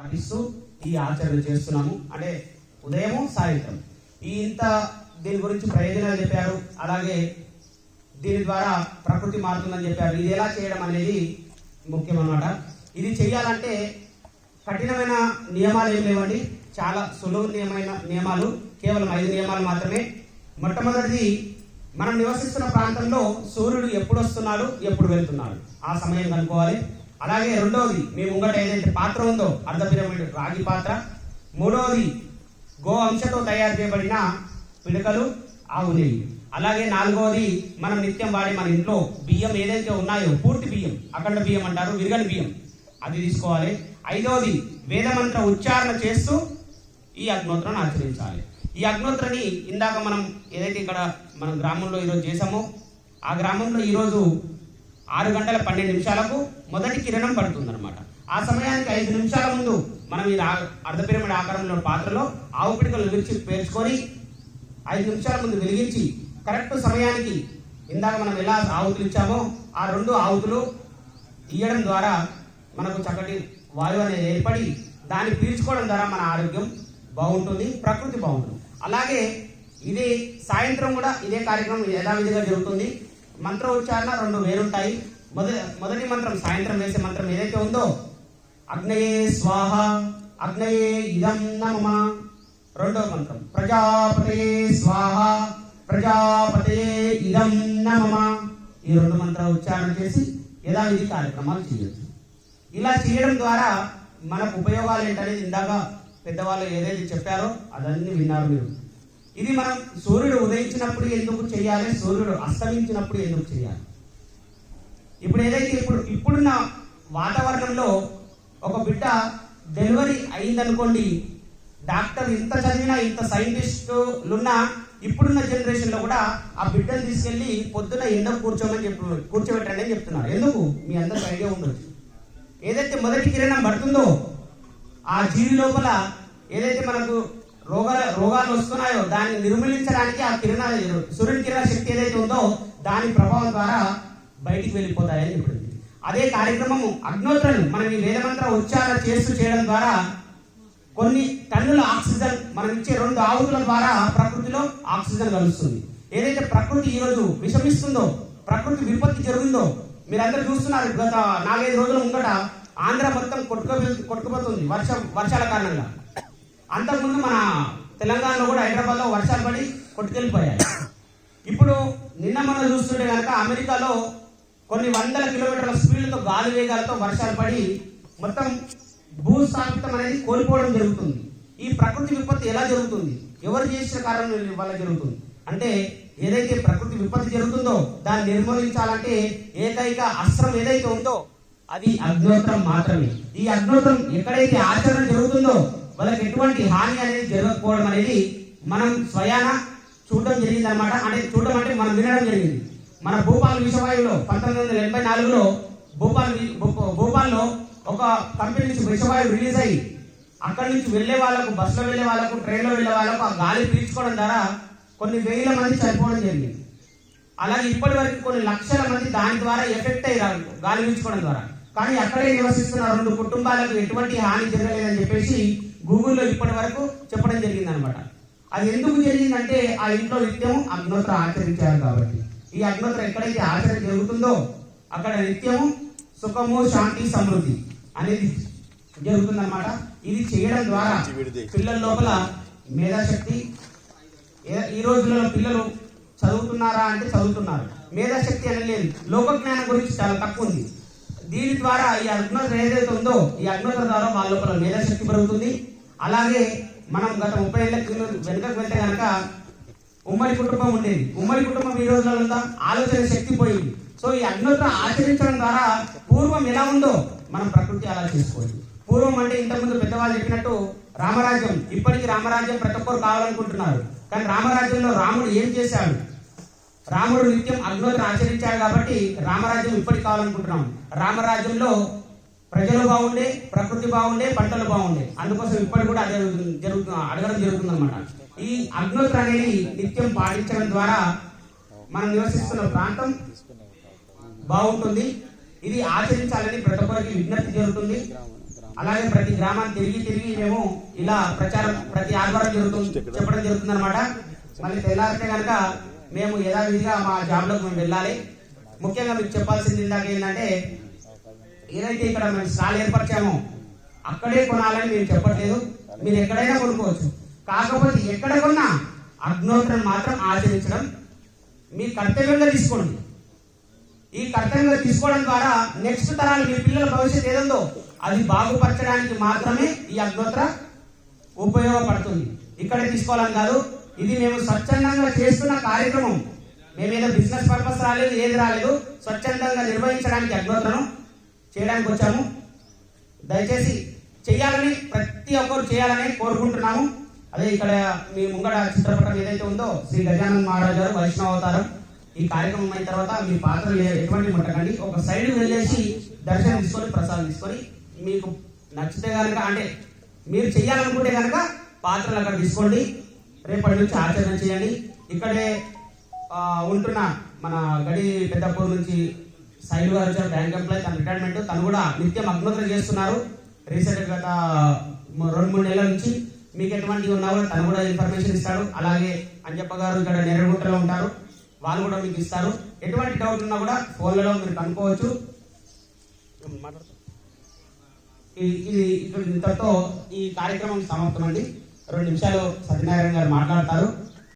పాటిస్తూ ఈ ఆచరణ చేస్తున్నాము. అంటే ఉదయం సాయంత్రం. ఈ ఇంత దీని గురించి ప్రయోజనాలు చెప్పారు. అలాగే దీని ద్వారా ప్రకృతి మారుతుందని చెప్పారు. ఇది ఎలా చేయడం అనేది ముఖ్యం అన్నమాట ఇది చేయాలంటే కఠినమైన నియమాలు ఏం లేవండి. చాలా సులువుమైన నియమాలు. కేవలం ఐదు నియమాలు మాత్రమే. మొట్టమొదటిది మనం నివసిస్తున్న ప్రాంతంలో సూర్యుడు ఎప్పుడు వస్తున్నాడు ఎప్పుడు వెళ్తున్నాడు. ఆ సమయం కనుక్కోవాలి. అలాగే రెండవది మీ ముంగట ఏదైతే పాత్ర ఉందో అర్ధ పిరమిడ్ రాగి పాత్ర. మూడవది గో అంశతో తయారు చేయబడిన పిడకలు ఆవు నెయ్యి. అలాగే నాలుగవది మనం నిత్యం వాడి మన ఇంట్లో బియ్యం ఏదైతే ఉన్నాయో పూర్తి బియ్యం అఖండ బియ్యం అంటారు విరగని బియ్యం అది తీసుకోవాలి. ఐదవది వేదమంత్ర ఉచ్చారణ చేస్తూ ఈ అగ్నోత్రాన్ని ఆచరించాలి. ఈ అగ్నోత్రని ఇందాక మనం ఏదైతే ఇక్కడ మన గ్రామంలో ఈరోజు చేసామో ఆ గ్రామంలో ఈరోజు ఆరు గంటల పన్నెండు నిమిషాలకు మొదటి కిరణం పడుతుందన్నమాట. ఆ సమయానికి ఐదు నిమిషాల ముందు మనం ఈ రా- ఆకారంలో పాత్రలో ఆవు పిడికలు విరిచి పేర్చుకొని ఐదు నిమిషాల ముందు వెలిగించి కరెక్ట్ సమయానికి ఇందాక మనం ఎలా ఆవుతులు ఇచ్చామో ఆ రెండు ఆవుతులు ఇయ్యడం ద్వారా మనకు చక్కటి వాయువు అనేది ఏర్పడి దాన్ని పీల్చుకోవడం ద్వారా మన ఆరోగ్యం బాగుంటుంది ప్రకృతి బాగుంటుంది. అలాగే ఇది సాయంత్రం కూడా ఇదే కార్యక్రమం యథావిధిగా జరుగుతుంది. మంత్ర ఉచ్చారణ రెండు వేరుంటాయి మొదటి మొదటి మంత్రం సాయంత్రం వేసే మంత్రం ఏదైతే ఉందో అగ్నయే స్వాహ అగ్నయే ఇదం నమ రెండవ మంత్రం. ప్రజాపతయే స్వాహ ప్రజాపతయే ఇదం నమ ఈ రెండు మంత్ర ఉచ్చారణ చేసి యథావిధి కార్యక్రమాలు చేయొచ్చు. ఇలా చేయడం ద్వారా మనకు ఉపయోగాలు ఏంటనేది ఇందాక పెద్దవాళ్ళు ఏదైతే చెప్పారో అదన్నీ విన్నారు మీరు. ఇది మనం సూర్యుడు ఉదయించినప్పుడు ఎందుకు చేయాలి సూర్యుడు అస్తమించినప్పుడు ఎందుకు చేయాలి? ఇప్పుడు ఏదైతే ఇప్పుడు ఇప్పుడున్న వాతావరణంలో ఒక బిడ్డ డెలివరీ అయిందనుకోండి డాక్టర్ ఇంత చదివినా ఇంత సైంటిస్టులున్నా ఇప్పుడున్న జనరేషన్లో కూడా ఆ బిడ్డను తీసుకెళ్ళి పొద్దున ఎండ కూర్చోమని చెప్పు కూర్చోబెట్టండి అని చెప్తున్నారు. ఎందుకు? మీ అందరికి ఐడియా ఉండొచ్చు. ఏదైతే మొదటి కిరణం పడుతుందో ఆ జీవి లోపల ఏదైతే మనకు రోగాల రోగాలు వస్తున్నాయో దాన్ని నిర్మూలించడానికి ఆ కిరణాలు సూర్యుని కిరణ శక్తి ఏదైతే ఉందో దాని ప్రభావం ద్వారా బయటికి వెళ్ళిపోతాయని చెప్పింది. అదే కార్యక్రమము అగ్నోత్రలు మనం ఈ వేదమంత్ర ఉచ్చారణ చేస్తూ చేయడం ద్వారా కొన్ని టన్నుల ఆక్సిజన్ మనం ఇచ్చే రెండు ఆవుతుల ద్వారా ప్రకృతిలో ఆక్సిజన్ కలుస్తుంది. ఏదైతే ప్రకృతి ఈరోజు విషమిస్తుందో ప్రకృతి విపత్తి జరుగుందో మీరందరూ చూస్తున్నారు గత నాలుగైదు రోజుల ముంగట ఆంధ్ర మొత్తం కొట్టుకు కొట్టుకుపోతుంది వర్షం వర్షాల కారణంగా. అంతకుముందు మన తెలంగాణలో కూడా హైదరాబాద్లో వర్షాలు పడి కొట్టుకెళ్ళిపోయాయి. ఇప్పుడు నిన్న మనం చూస్తుంటే కనుక అమెరికాలో కొన్ని వందల కిలోమీటర్ల స్పీడ్తో గాలి వేగాలతో వర్షాలు పడి మొత్తం భూస్థాపితం అనేది కోల్పోవడం జరుగుతుంది. ఈ ప్రకృతి విపత్తి ఎలా జరుగుతుంది? ఎవరు చేసిన కారణం వల్ల జరుగుతుంది? అంటే ఏదైతే ప్రకృతి విపత్తి జరుగుతుందో దాన్ని నిర్మూలించాలంటే ఏకైక అస్త్రం ఏదైతే ఉందో అది అగ్నోత్రం మాత్రమే. ఈ అగ్నోత్రం ఎక్కడైతే ఆచరణ జరుగుతుందో వాళ్ళకి ఎటువంటి హాని అనేది జరగకపోవడం అనేది మనం స్వయాన చూడడం జరిగింది అనమాట అంటే చూడడం అంటే మనం వినడం జరిగింది. మన భూపాల్ విషవాయువులో పంతొమ్మిది వందల ఎనభై నాలుగులో భూపాల్ భూ- భూపాల్లో ఒక కంపెనీ నుంచి విషవాయువు రిలీజ్ అయ్యి అక్కడి నుంచి వెళ్ళే వాళ్ళకు బస్సులో వెళ్ళే వాళ్ళకు ట్రైన్లో వెళ్ళే వాళ్ళకు ఆ గాలి పీల్చుకోవడం ద్వారా కొన్ని వేల మంది చనిపోవడం జరిగింది. అలాగే ఇప్పటి వరకు కొన్ని లక్షల మంది దాని ద్వారా ఎఫెక్ట్ అయ్యారు గాలి పీల్చుకోవడం ద్వారా. కానీ అక్కడే నివసిస్తున్న రెండు కుటుంబాలకు ఎటువంటి హాని జరగలేదని చెప్పేసి గూగుల్లో ఇప్పటి వరకు చెప్పడం జరిగింది అనమాట అది ఎందుకు జరిగిందంటే ఆ ఇంట్లో నిత్యం అందరితో ఆచరించారు కాబట్టి. ఈ అగ్నిహోత్రం ఎక్కడైతే ఆచరణ జరుగుతుందో అక్కడ నిత్యము సుఖము శాంతి సమృద్ధి అనేది జరుగుతుందన్నమాట. ఇది చేయడం ద్వారా పిల్లల లోపల మేధాశక్తి. ఈ రోజులలో పిల్లలు చదువుతున్నారా అంటే చదువుతున్నారు. మేధాశక్తి అనేది లేదు. లోక జ్ఞానం గురించి చాలా తక్కువ ఉంది. దీని ద్వారా ఈ అగ్నోత్ర ఏదైతే ఉందో ఈ అగ్నోత్ర ద్వారా వాళ్ళ లోపల మేధాశక్తి పెరుగుతుంది. అలాగే మనం గత ముప్పై ఏళ్ళ వెనుకకు వెళ్తే కనుక ఉమ్మడి కుటుంబం ఉండేది. ఉమ్మడి కుటుంబం ఈ రోజుల్లో ఆలోచన శక్తి పోయింది సో ఈ అగ్నోత్ర ఆచరించడం ద్వారా పూర్వం ఎలా ఉందో మనం ప్రకృతి అలా చేసుకోవచ్చు. పూర్వం అంటే ఇంతకుముందు పెద్దవాళ్ళు చెప్పినట్టు రామరాజ్యం ఇప్పటికీ రామరాజ్యం ప్రతి ఒక్కరు కావాలనుకుంటున్నారు. కానీ రామరాజ్యంలో రాముడు ఏం చేశాడు? రాముడు నిత్యం అగ్నోత్ర ఆచరించాడు కాబట్టి రామరాజ్యం ఇప్పటికి కావాలనుకుంటున్నాం. రామరాజ్యంలో ప్రజలు బాగుండే ప్రకృతి బాగుండే పంటలు బాగుండే. అందుకోసం ఇప్పటికి కూడా అదే జరుగుతుంది అడగడం జరుగుతుంది అనమాట ఈ అగ్నోత్ర అనేది నిత్యం పాటించడం ద్వారా మనం నివసిస్తున్న ప్రాంతం బాగుంటుంది. ఇది ఆచరించాలని ప్రతి ఒక్కరికి విజ్ఞప్తి జరుగుతుంది. అలాగే ప్రతి గ్రామాన్ని తిరిగి తిరిగి మేము ఇలా ప్రచారం ప్రతి ఆదివారం జరుగుతుంది చెప్పడం జరుగుతుంది అనమాట మళ్ళీ తెల్లారితే కనుక మేము యథావిధిగా మా జాబ్లోకి మేము వెళ్ళాలి. ముఖ్యంగా మీకు చెప్పాల్సింది ఇందాక ఏంటంటే ఏదైతే ఇక్కడ మేము స్టాల్ ఏర్పరిచామో అక్కడే కొనాలని మేము చెప్పట్లేదు. మీరు ఎక్కడైనా కొనుక్కోవచ్చు. కాకపోతే ఎక్కడ కొన్నా అగ్నోత్రం మాత్రం ఆచరించడం మీ కర్తవ్యంగా తీసుకోండి. ఈ కర్తవ్యంగా తీసుకోవడం ద్వారా నెక్స్ట్ తరాలు మీ పిల్లల భవిష్యత్తు ఏదందో అది బాగుపరచడానికి మాత్రమే ఈ అగ్నోత్ర ఉపయోగపడుతుంది. ఇక్కడ తీసుకోవాలని కాదు ఇది మేము స్వచ్ఛందంగా చేస్తున్న కార్యక్రమం. మేమేదో బిజినెస్ పర్పస్ రాలేదు ఏది రాలేదు స్వచ్ఛందంగా నిర్వహించడానికి అగ్నోత్రను చేయడానికి వచ్చాము. దయచేసి చేయాలని ప్రతి ఒక్కరు చేయాలని కోరుకుంటున్నాము. అదే ఇక్కడ మీ ముంగడ చిత్రపటం ఏదైతే ఉందో శ్రీ గజానన్ మహారాజ్ గారు వైష్ణవతారం ఈ కార్యక్రమం అయిన తర్వాత మీ పాత్రలు ఎటువంటి ముట్టకండి. ఒక సైడ్ వెళ్ళేసి దర్శనం తీసుకొని ప్రసాదం తీసుకొని మీకు నచ్చితే కనుక అంటే మీరు చేయాలనుకుంటే కనుక పాత్రలు అక్కడ తీసుకోండి. రేపటి నుంచి ఆచరణ చేయండి. ఇక్కడే ఉంటున్న మన గడి పెద్దపూర్ నుంచి సైడ్ గారు వచ్చారు బ్యాంక్ ఎంప్లాయ్ తన రిటైర్మెంట్. తను కూడా నిత్యం అగ్నోత్రం చేస్తున్నారు. రీసెంట్ గత రెండు మూడు నెలల నుంచి మీకు ఎటువంటి ఉన్నా కూడా తను కూడా ఇన్ఫర్మేషన్ ఇస్తాడు. అలాగే అంజప్ప గారు ఇక్కడ నెరగుంటలో ఉంటారు. వాళ్ళు కూడా మీకు ఇస్తారు. ఎటువంటి డౌట్ ఉన్నా కూడా ఫోన్లలో మీరు కనుక్కోవచ్చు. ఇది ఇంతతో ఈ కార్యక్రమం సమాప్తమండి. రెండు నిమిషాలు సత్యనారాయణ గారు మాట్లాడతారు.